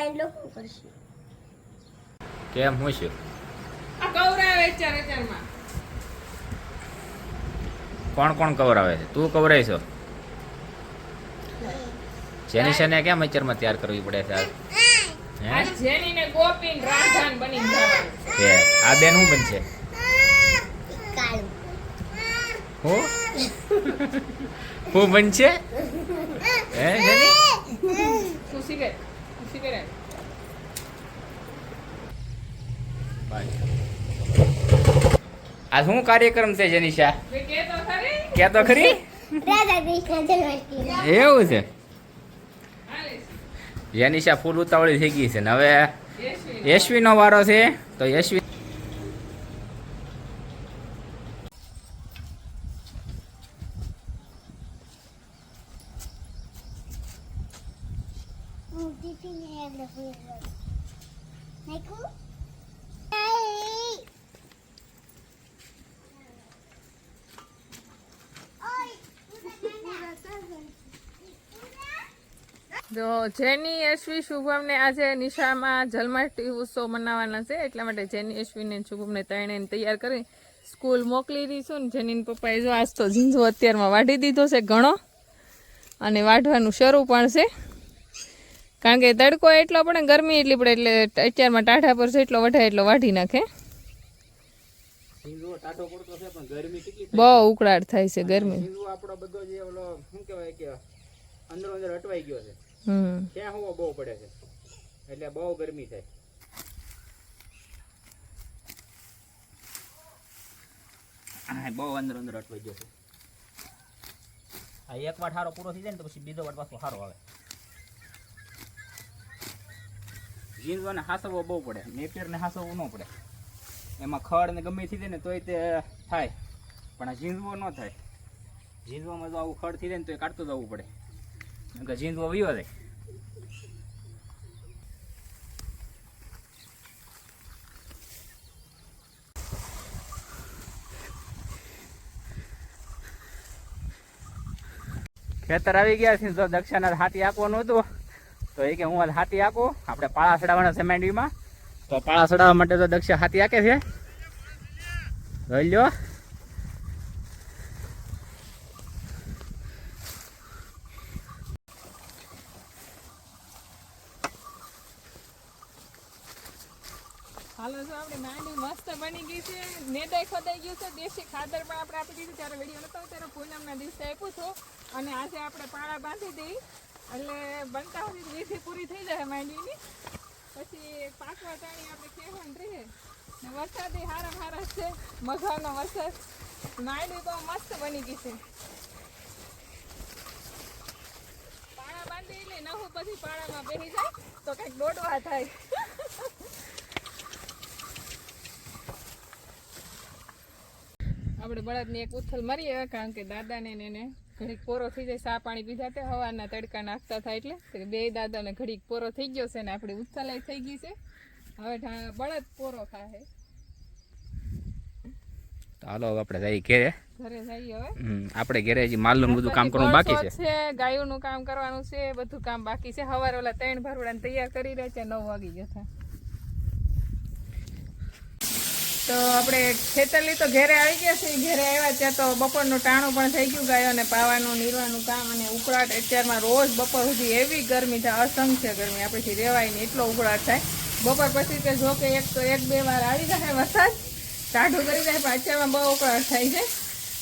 તાઈ લખવું પડશે. કેમ હું છે? આ કવરાવે ચારે ચારમાં કોણ કોણ કવરાવે છે? તું કવરાય છો? જેની છે ને કેમ માં તૈયાર કરવી પડે છે આ? હે? જેની ને ગોપીન રાધાન બની કે આ બેન હું બનશે? હો હું? હું બનશે? હે જેની? શું શીખે? શીખે આ શું કાર્યક્રમ છે જેનિશા? કે તો ખરી. એવું છે? જેનિશા ફૂલ ઉતાવળી થઈ ગઈ છે. ને હવે યશવી યશવી નો વારો છે તો યશવી જો જેની યશવી શુભમને આજે નિશામાં જન્માષ્ટમી ઉત્સવ મનાવવાના છે એટલા માટે જેની યશવીને શુભમને ત્રણેયને તૈયાર કરી સ્કૂલ મોકલી દઈશું ને જેની પપ્પાએ જો આજ તો ઝીંઝો અત્યારમાં વાઢી દીધો છે ઘણો અને વાઢવાનું શરૂ પણ છે. કારણ કે તડકો એટલો પડે ગરમી એટલી પડે એટલે અત્યારમાં ટાઢા પર છે એટલો વઢાય એટલો વાઢી નાખે. પણ બહુ ઉકળાટ થાય છે ગરમી. આપણો બધો જે ઓલો શું કહેવાય કે અંદર અંદર અટવાઈ ગયો છે. હમ. ક્યાં હોવો બહુ પડે છે? એટલે બહુ ગરમી થાય. હા બહુ અંદર અંદર અટવાઈ ગયો છે. આ એક વાર હારો પૂરો થઈ જાય ને તો પછી બીજો વાર પાછો સારો આવે. જીંદવાને હાસવવો બહુ પડે. નેપિયરને હાસવવું ન પડે. એમાં ખડ ને ગમે થઈ જાય ને તોય તે થાય. પણ આ ઝીંઝવો ન થાય. ઝીંઝવામાં જો આવું ખડ થઈ જાય ને તો એ કાઢતું જવું પડે. કેમ કે ઝીંઝવો વયો ખેતર આવી ગયા છે, જો દક્ષાના હાથી આંકવાનું હતું, તો એ કે હું આજ હાથી આંકું આપણે પાળા ચડાવવાના છે તો પાળા ચડાવવા માટે તો દક્ષા હાથી આંકે છે. જોઈ લ્યો હાલો જો આપણે માંડવી મસ્ત બની છે ખોદાઈ ગયું છે. દેશી ખાતર પણ આપણે આપી દીધું. ત્યારે વીડિયો નતો, ત્યારે પૂનમના દિવસે આપ્યું હતું. અને આજે આપણે પાળા બાંધી દઈ. એટલે બનતા સુધી વિધિ પૂરી થઈ જાય માંડવીની પછી પાકવા ટાણી આપણે કહેવાનું રહીએ ને વરસાદ હારા હારા છે. મઘાનો વરસાદ. માંડવી બહુ મસ્ત બની ગઈ છે. પાળા બાંધી એટલે નવું પછી પાળામાં બેસી જાય. તો કંઈક દોડવા થાય. આપણે બળદની એક ઉથલ મારીએ કારણ કે દાદાને એને ઘડીક પોરો થઈ જાય સા પાણી પીધા તે હવાના તડકા નાખતા થાય એટલે. બે દાદાને ઘડીક પોરો થઈ ગયો છે ને આપણી ઉથલ થઈ ગઈ છે. હવે બળદ પોરો ખાશે હાલો હવે આપણે જઈએ ઘેરે. ઘરે જઈએ હવે. આપણે ઘેરે હજી માલનું બધું કામ કરવાનું બાકી છે. ગાયોનું કામ કરવાનું છે બધું કામ બાકી છે. હવારે ઓલા ત્રણ ભરવાડાને તૈયાર કરી રહ્યા છે નવ વાગી જતા તો આપણે ખેતરલી તો ઘેરે આવી ગયા છીએ. ઘેરે આવ્યા ત્યાં તો બપોરનું ટાણું પણ થઈ ગયું ગાયોને પાવાનું, નીરવાનું કામ અને ઉકળાટ અત્યારમાં રોજ બપોર સુધી એવી ગરમી થાય, અસંખ્ય ગરમી. આપણેથી રહેવાય ને એટલો ઉકળાટ થાય. બપોર પછી કે જો કે એક એક, બે વાર આવી જાય વરસાદ, ટાઢું કરી જાય પણ અત્યારમાં બહુ ઉકળાટ થાય છે.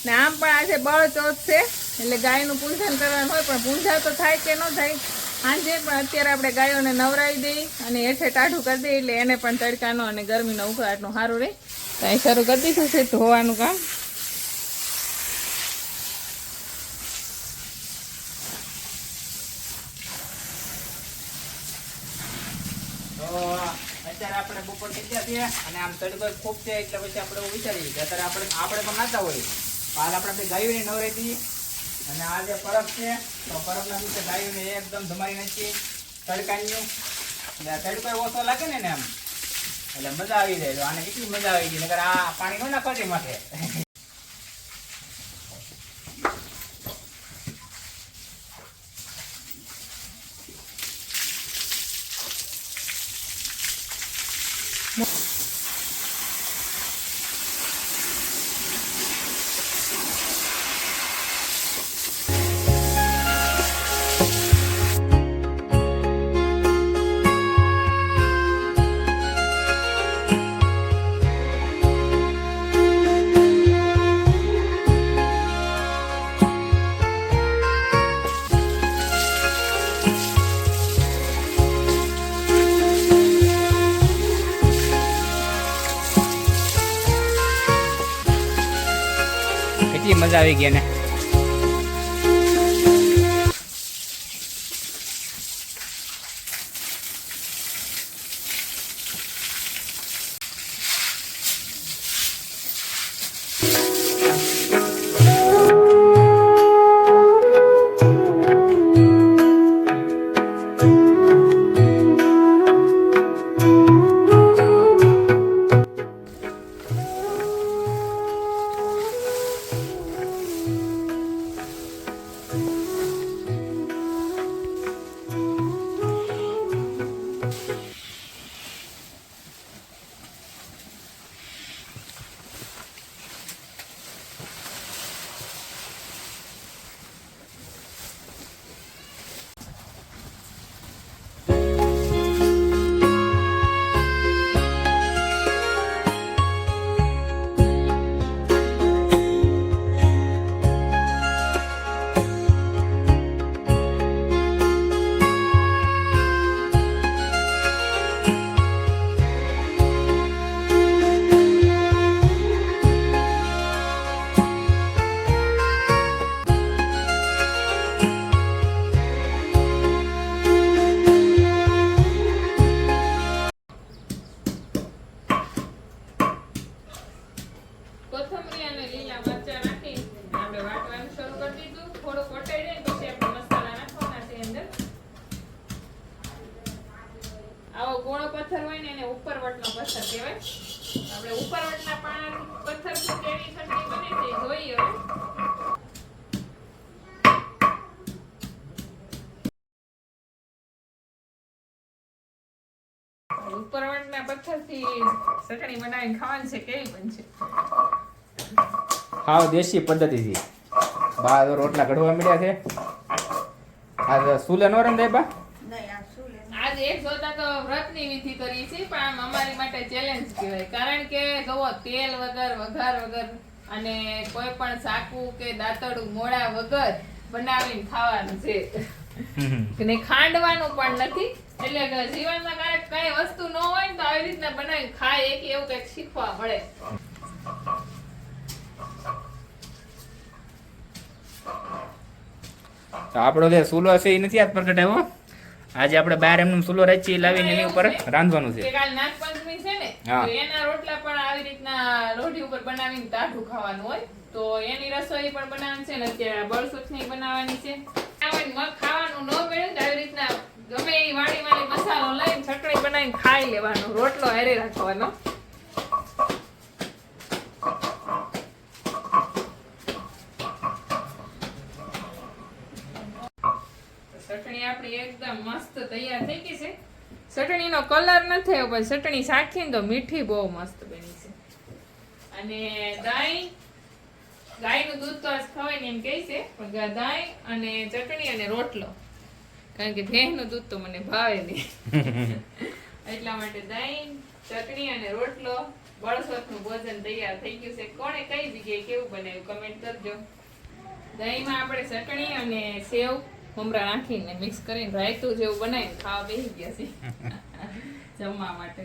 ને આમ પણ આજે બળ ચોથ છે, એટલે ગાયનું પૂંજન કરવાનું હોય, પણ પૂંજા તો થાય કે ન થાય સાંજે પણ અત્યારે આપણે ગાયોને નવરાવી દઈ અને હેઠે ટાઢું કરી દઈએ, એટલે એને પણ તડકાનો અને ગરમીનો ઉકળાટનો સારું રહે. તો અહીં શરૂ કરી દીધું છે ધોવાનું કામ. અત્યારે આપણે બપોર થઈ ગયા અને આમ તડકો ખૂબ છે એટલે પછી આપણે વિચારીએ કે અત્યારે આપણે આપણે પણ નાતા હોઈએ. હાલ આપણે ગાયોને નવરાઈ અને આ જે પરબ છે, તો પરબના દિવસે ગાયોને એકદમ ધમારી નાખીએ તડકાની. તડકો ઓછો લાગે ને આમ. એટલે મજા આવી જાય આને કેટલી મજા આવી ગઈ, નકર આ પાણી નો નાખવા દે માથે. મજા આવી ગઈ ને ને એને ઉપરવટનો પથ્થર કહેવાય. આપણે ઉપરવટના પાણા પથ્થર કેવી ઠંડી બને છે જોઈએ હવે. ઉપરવટના પથ્થરથી ચટણી બનાવીને ખાવાની છે, કેવી બનશે હાવ દેશી પદ્ધતિથી. બા રોટલા ઘડવા મળ્યા છે. આ સુલે નો રંધાય બા? તો વ્રતની વિધિ કરી છે પણ આમ અમારી માટે ચેલેન્જ કહેવાય. કારણ કે જુઓ તેલ વગર વઘાર વગર અને કોઈ પણ સાકુ કે દાંતડું મોડા વગર બનાવીને ખાવાનું છે. ને ખાંડવાનું પણ નથી. એટલે જીવનમાં કાંઈક કઈ વસ્તુ ન હોય તો આવી રીતના બનાવી ખાય એક એવું કંઈક શીખવા મળે. આપણો જે સુલો છે એ નથી આજ પ્રગટ આવ્યો આજે આપણે બહાર એમનું સુલો રચી લાવીને એની ઉપર રાંધવાનું છે. કાલ નાગપંચમી છે ને તો એના રોટલા પણ આવી રીતના રોટી ઉપર બનાવીને ટાઢું ખાવાનું હોય. તો એની રસોઈ પણ બનાવવાની છે ને અત્યારે બળસુખની બનાવવાની છે. ખાવાનું મગ ખાવાનું ન મળે તો આવી રીતના ગમે એની વાળી વાળી મસાલો લઈને ચટણી બનાવીને ખાઈ લેવાનો રોટલો હેરે રાખવાનો ચટણી આપણી એકદમ મસ્ત તૈયાર થઈ ગઈ છે. ચટણીનો કલર ન થયો પણ ચટણી સાખીને તો મીઠી બહુ મસ્ત બની છે. અને દાઈ ગાયનું દૂધ તો આજ ખવાય ને એમ કહે છે પણ ગા- અને ચટણી અને રોટલો. કારણ કે ભેંસનું દૂધ તો મને ભાવે નહીં. એટલા માટે દહીં ચટણી અને રોટલો બળસોથનું ભોજન તૈયાર થઈ ગયું છે. કોણે કઈ જગ્યાએ કેવું બનાવ્યું? કમેન્ટ કરજો. દહીંમાં આપણે ચટણી અને સેવ મમરા નાખીને મિક્સ કરીને રાયતું જેવું બનાવીને ખાવા બેસી ગયા છે જમવા માટે.